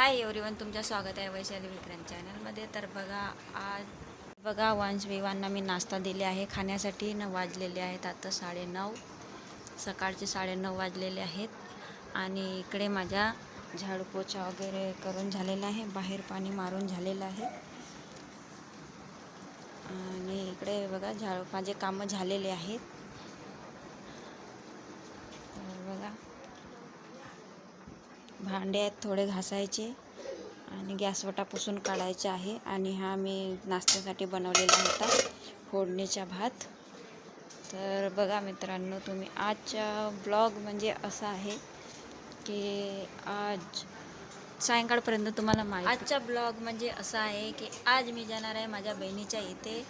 Hi everyone तुमचं स्वागत आहे वैशाली विक्रम चॅनलमध्ये. तर बघा आज बघा वंश विवांना मी नाश्ता दिले आहे. खाण्यासाठी न वाजलेले आहेत आता साडेनऊ सकाळचे साडेनऊ वाजलेले आहेत. आणि इकडे माझ्या झाडू पोछा वगैरे करून झालेला आहे बाहेर पाणी मारून झालेलं आहे. आणि इकडे बघा झाड माझे कामं झालेले आहेत तर बघा भांडे आहेत थोडे घासायचे आणि गॅसवटा पुसून काढायचे आहे आणि हा मी नाश्त्यासाठी बनवलेला होता फोडणीचा भात. तर बघा मित्रांनो तुम्ही आजचा ब्लॉग म्हणजे असा आहे की आज सायंकाळपर्यंत तुम्हाला माहिती आजचा ब्लॉग म्हणजे असा आहे की आज मी जाणार आहे माझ्या बहिणीच्या इथे.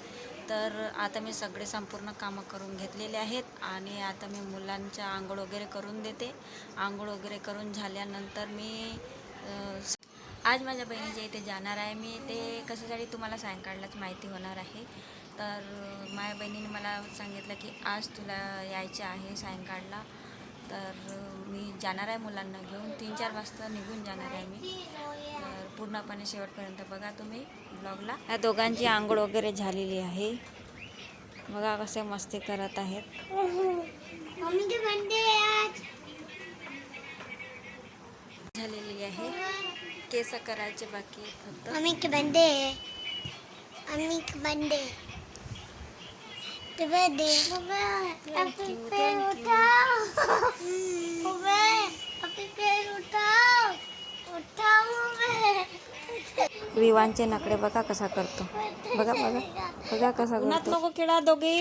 तर आता मी सगळे संपूर्ण कामं करून घेतलेले आहेत आणि आता मी मुलांच्या आंघोळ वगैरे करून देते. आंघोळ वगैरे करून झाल्यानंतर मी आज माझ्या बहिणीच्या इथे जाणार आहे. मी ते कशासाठी तुम्हाला सायंकाळलाच माहिती होणार आहे. तर माझ्या बहिणीने मला सांगितलं की आज तुला यायचे आहे सायंकाळला. तर मी जाणार आहे मुलांना घेऊन. तीन चार वाजता निघून जाणार आहे मी. तर पूर्णपणे शेवटपर्यंत बघा तुम्ही ब्लॉगला या दोघांची आंघोळ वगैरे झालेली आहे. बघा कसे मस्ती करत आहेत. मम्मी के बर्थडे आज. झालेली आहे. केस करायचे बाकी फक्त. मम्मी के विवांचे नकडे बघा कसा करतो. बघा बघा बघा कसा उन्हात नको खेळा दोघे.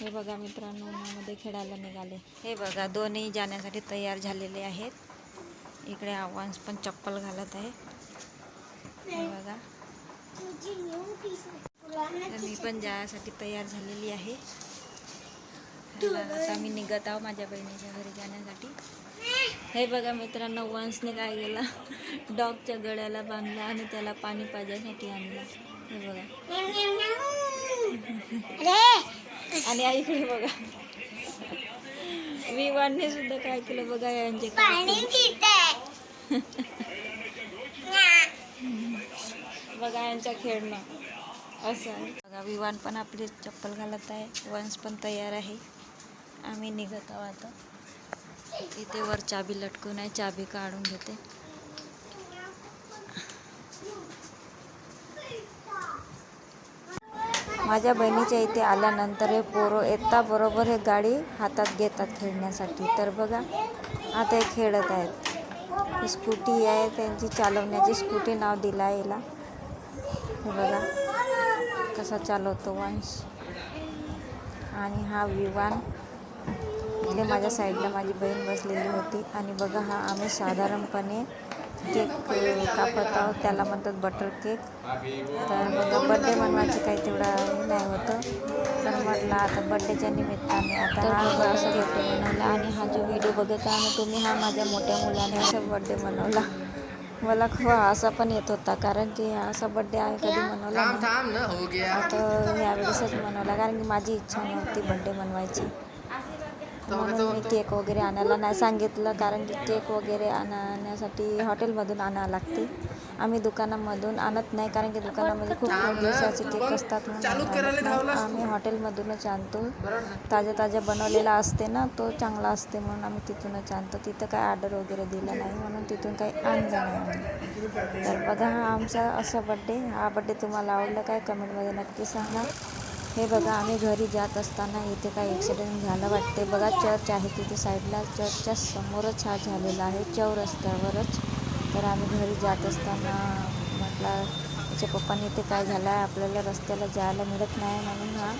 हे बघा मित्रांनो उन्हामध्ये खेळायला निघाले. हे बघा दोन्ही जाण्यासाठी तयार झालेले आहेत. इकडे आव्हान्स पण चप्पल घालत आहे. हे बघा. मी पण जाण्यासाठी तयार झालेली आहे. आता मी निघत आहो माझ्या बहिणीच्या घरी जाण्यासाठी. हे बघा मित्रांनो वंशने काय केला डॉगच्या गळ्याला बांधला आणि त्याला पाणी पाजायसाठी आणला. हे बघा. अरे आणि आईकडे बघा. विवानने सुद्धा काय केलं बघा यांचे बघा यांच्या खेळणं. असं आहे. बघा विवान पण आपली चप्पल घालत आहे. वंश पण तयार आहे. आम्ही निघत आहोत आता. इथे वर चाबी लटकून आहे चाबी काढून घेते. माझ्या बहिणीच्या इथे आल्यानंतर हे पोरं येता बरोबर हे गाडी हातात घेतात खेळण्यासाठी. तर बघा आता हे खेळत आहेत. स्कूटी आहे त्यांची चालवण्याची स्कूटी नाव दिलं आहे याला. हे बघा कसा चालवतो वंश. आणि हा विवान इथे माझ्या साईडला माझी बहीण बसलेली होती. आणि बघा हा आम्ही साधारणपणे केक कापत आहोत. त्याला म्हणतात बटर केक तर मग बड्डे बनवायचं काही तेवढा हे नाही होतं. तर म्हटलं आता बड्डेच्या निमित्ताने आता हा असं केक बनवला आणि हा जो व्हिडिओ बघत आहे तुम्ही हा माझ्या मोठ्या मुलाने असं बड्डे बनवला. मला खूप असा पण येत होता कारण की असा बड्डे आम्ही कधी मनवला हो आता यावेळेसच मनवला कारण की माझी इच्छा नव्हती बड्डे बनवायची. म्हणून मी केक वगैरे आणायला नाही सांगितलं कारण की केक वगैरे आणण्यासाठी हॉटेलमधून आणावं लागते. आम्ही दुकानामधून आणत नाही कारण की दुकानामध्ये खूप दिवसाचे केक असतात म्हणून आम्ही हॉटेलमधूनच आणतो? ताज्या ताज्या बनवलेला असते ना तो चांगला असते म्हणून आम्ही तिथूनच आणतो. तिथं काय ऑर्डर वगैरे दिला नाही म्हणून तिथून काही आणलं नाही आम्ही. तर बघा हा आमचा असा बड्डे हा बड्डे तुम्हाला आवडला काय? कमेंटमध्ये नक्की सांगा. हे बघा आम्ही घरी जात असताना इथे काही ॲक्सिडेंट झालं वाटते. बघा चर्च आहे तिथे साईडला. चर्चच्या समोरच हा झालेला आहे. चौरस्त्यावरच तर आम्ही घरी जात असताना म्हटलं त्याच्या पप्पाने इथे काय झालं आहे आपल्याला रस्त्याला जायला मिळत नाही म्हणून हा